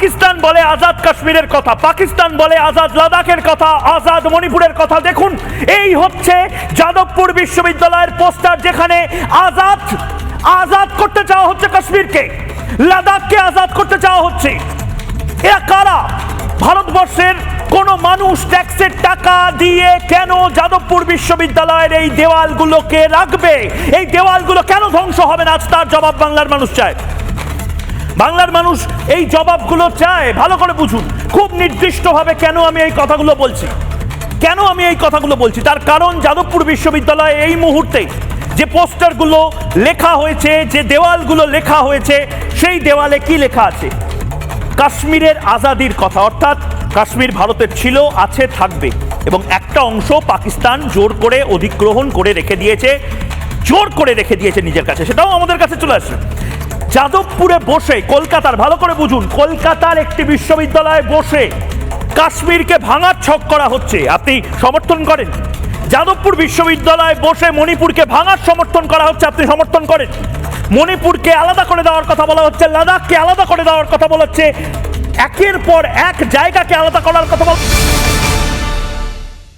পাকিস্তান বলে আজাদ কাশ্মীরের কথা, পাকিস্তান বলে আজাদ লাদাখের কথা, আজাদ মণিপুরের কথা। দেখুন, এই হচ্ছে যাদবপুর বিশ্ববিদ্যালয়ের পোস্টার যেখানে আজাদ আজাদ করতে চাওয়া হচ্ছে কাশ্মীরকে, লাদাখকে আজাদ করতে চাওয়া হচ্ছে। এরা কারা? ভারতবর্ষের কোন মানুষ ট্যাক্সের টাকা দিয়ে কেন যাদবপুর বিশ্ববিদ্যালয়ের এই দেওয়ালগুলোকে রাখবে? এই দেওয়ালগুলো কেন ধ্বংস হবে না? আজ তার জবাব বাংলার মানুষ চায়। বাংলার মানুষ এই জবাবগুলো চায়, ভালো করে বুঝুন। খুব নির্দিষ্টভাবে কেন আমি এই কথাগুলো বলছি। কেন আমি এই কথাগুলো বলছি? তার কারণ যাদবপুর বিশ্ববিদ্যালয়ে এই মুহূর্তে যে পোস্টারগুলো লেখা হয়েছে, যে দেওয়ালগুলো লেখা হয়েছে, সেই দেওয়ালে কি লেখা আছে? কাশ্মীরের আজাদির কথা, অর্থাৎ কাশ্মীর ভারতের ছিল, আছে, থাকবে। এবং একটা অংশ পাকিস্তান জোর করে অধিগ্রহণ করে রেখে দিয়েছে, জোর করে রেখে দিয়েছে নিজের কাছে। সেটাও আমাদের কাছে চলে আসে যাদবপুরে বসে, কলকাতার, ভালো করে বুঝুন, কলকাতার একটি বিশ্ববিদ্যালয়ে বসে কাশ্মীরকে ভাঙার ছক করা হচ্ছে। আপনি সমর্থন করেন? যাদবপুর বিশ্ববিদ্যালয়ে বসে মণিপুরকে ভাঙার সমর্থন করা হচ্ছে, আপনি সমর্থন করেন? মণিপুরকে আলাদা করে দেওয়ার কথা বলা হচ্ছে, লাদাখকে আলাদা করে দেওয়ার কথা বলা হচ্ছে, একের পর এক জায়গাকে আলাদা করার কথা বলা